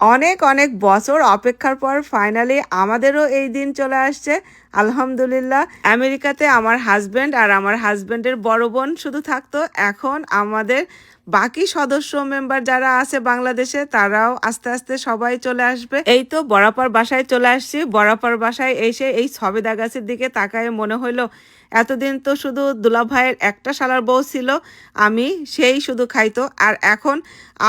অনেক অনেক বছর অপেক্ষার পর ফাইনালি আমাদেরও এই দিন চলে আসছে। আলহামদুলিল্লাহ, আমেরিকাতে আমার হাজব্যান্ড আর আমার হাজব্যান্ডের বড় বোন শুধু থাকতো। এখন আমাদের বাকি সদস্য মেম্বার যারা আছে বাংলাদেশে, তারাও আস্তে আস্তে সবাই চলে আসবে। এই তো বরাপার বাসায় চলে আসছি। বরাপার বাসায় এসে এই সবেদা গাছের দিকে তাকায় মনে হইল, এতদিন তো শুধু দুলা ভাইয়ের একটা শালার বউ ছিল, আমি সেই শুধু খাইতো। আর এখন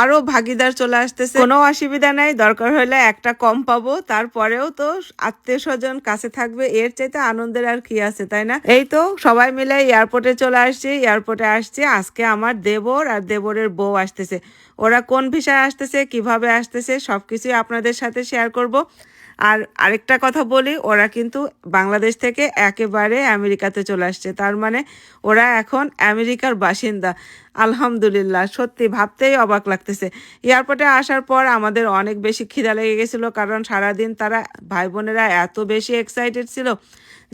আরও ভাগিদার চলে আসতেছে। কোনো অসুবিধা নাই দরকার হলে একটা কম পাবো, তারপরেও তো আত্মীয় স্বজন কাছে থাকবে, এর চাইতে আনন্দের আর কি আছে, তাই না? এই তো সবাই মিলে এয়ারপোর্টে চলে আসছি, এয়ারপোর্টে আসছি, আজকে আমার দেবর আর দেবরের বউ আসতেছে। ওরা কোন ভিসায় আসতেছে, কীভাবে আসতেছে সব কিছুই আপনাদের সাথে শেয়ার করব। আর আরেকটা কথা বলি, ওরা কিন্তু বাংলাদেশ থেকে একেবারে আমেরিকাতে চলে আসছে, তার মানে ওরা এখন আমেরিকার বাসিন্দা। আলহামদুলিল্লাহ, সত্যি ভাবতেই অবাক লাগতেছে। এয়ারপোর্টে আসার পর আমাদের অনেক বেশি খিদা লেগে গেছিল, কারণ সারাদিন তারা ভাই বোনেরা এত বেশি এক্সাইটেড ছিল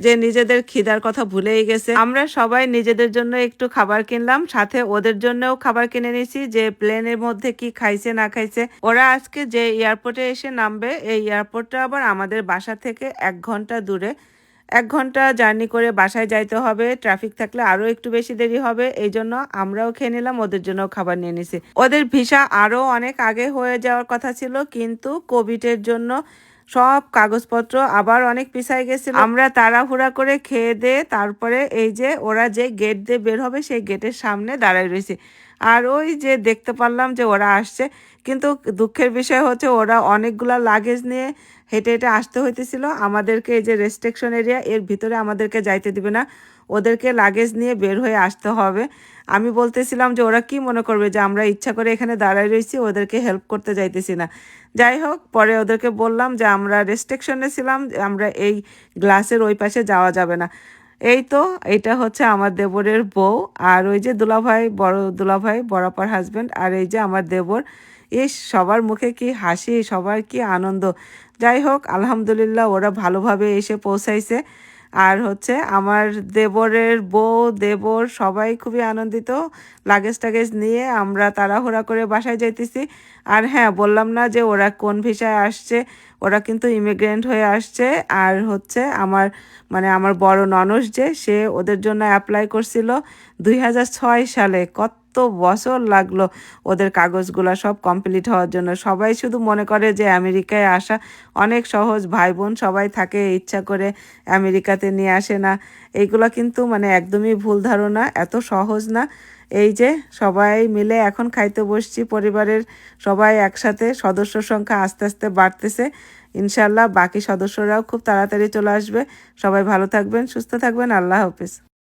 যে নিজেদের খিদার কথা ভুলেই গেছে। আমরা সবাই নিজেদের জন্য একটু খাবার কিনলাম, সাথে ওদের জন্যও খাবার কিনে নিয়েছি, যে প্লেনের মধ্যে কি খাইছে, না খাইছে। ওরা আজকে যে এয়ারপোর্টে এসে নামবে, এই এয়ারপোর্টটা আবার আমাদের বাসা থেকে এক ঘণ্টা দূরে। এক ঘণ্টা জার্নি করে বাসায় যাইতে হবে, ট্রাফিক থাকলে আরও একটু বেশি দেরি হবে, এই জন্য আমরাও খেয়ে নিলাম, ওদের জন্য খাবার নিয়ে নিছি। ওদের ভিসা আরও অনেক আগে হয়ে যাওয়ার কথা ছিল, কিন্তু কোভিডের জন্য সব কাগজপত্র আবার অনেক পিছায় গেছিল। আমরা তাড়াহুড়া করে খেয়ে দিয়ে তারপরে এই যে ওরা যে গেট দিয়ে বের হবে, সেই গেটের সামনে দাঁড়ায় রয়েছে। আর ওই যে দেখতে পারলাম যে ওরা আসছে। কিন্তু দুঃখের বিষয় হচ্ছে ওরা অনেকগুলা লাগেজ নিয়ে হেঁটে হেঁটে আসতে হইতেছিল। আমাদেরকে এই যে রেস্ট্রিকশন এরিয়া এর ভিতরে আমাদেরকে যাইতে দিবে না। ওদেরকে লাগেজ নিয়ে বের হয়ে আসতে হবে। আমি বলতেছিলাম যে ওরা কি মনে করবে যে আমরা ইচ্ছা করে এখানে দাঁড়ায় রয়েছি ওদেরকে হেল্প করতে যাইতেছি না। যাই হোক, পরে ওদেরকে বললাম যে আমরা রেস্ট্রিকশনে ছিলাম, আমরা এই গ্লাসের ওই পাশে যাওয়া যাবে না। এই তো, এটা হচ্ছে আমার দেবরের বউ আর ওই যে দুলাভাই, বড় দুলাভাই বরাপার হাজব্যান্ড আর এই যে আমার দেবর। এই সবার মুখে কি হাসি, সবার কি আনন্দ। যাই হোক, আলহামদুলিল্লাহ ওরা ভালোভাবে এসে পৌঁছাইছে। আর হচ্ছে আমার দেবরের বউ, দেবর সবাই খুবই আনন্দিত লাগেজ টাগেজ নিয়ে আমরা তাড়াহুড়া করে বাসায় যাইতেছি। আর হ্যাঁ বললাম না যে ওরা কোন ভিসায় আসছে, ওরা কিন্তু ইমিগ্রেন্ট হয়ে আসছে। আর হচ্ছে আমার মানে আমার বড় ননস যে, সে ওদের জন্য অ্যাপ্লাই করছিল দুই হাজার ছয় সালে। কত বছর লাগল ওদের কাগজগুলো সব কমপ্লিট হওয়ার জন্য। সবাই শুধু মনে করে যে আমেরিকায় আসা অনেক সহজ ভাই বোন সবাই থাকে, ইচ্ছা করে আমেরিকাতে নিয়ে আসে না। এইগুলো কিন্তু মানে একদমই ভুল ধারণা, এত সহজ না। এই যে সবাই মিলে এখন খাইতে বসছি, পরিবারের সবাই একসাথে সদস্য সংখ্যা আস্তে আস্তে বাড়তেছে। ইনশাল্লাহ বাকি সদস্যরাও খুব তাড়াতাড়ি চলে আসবে। সবাই ভালো থাকবেন, সুস্থ থাকবেন, আল্লাহ হাফিজ।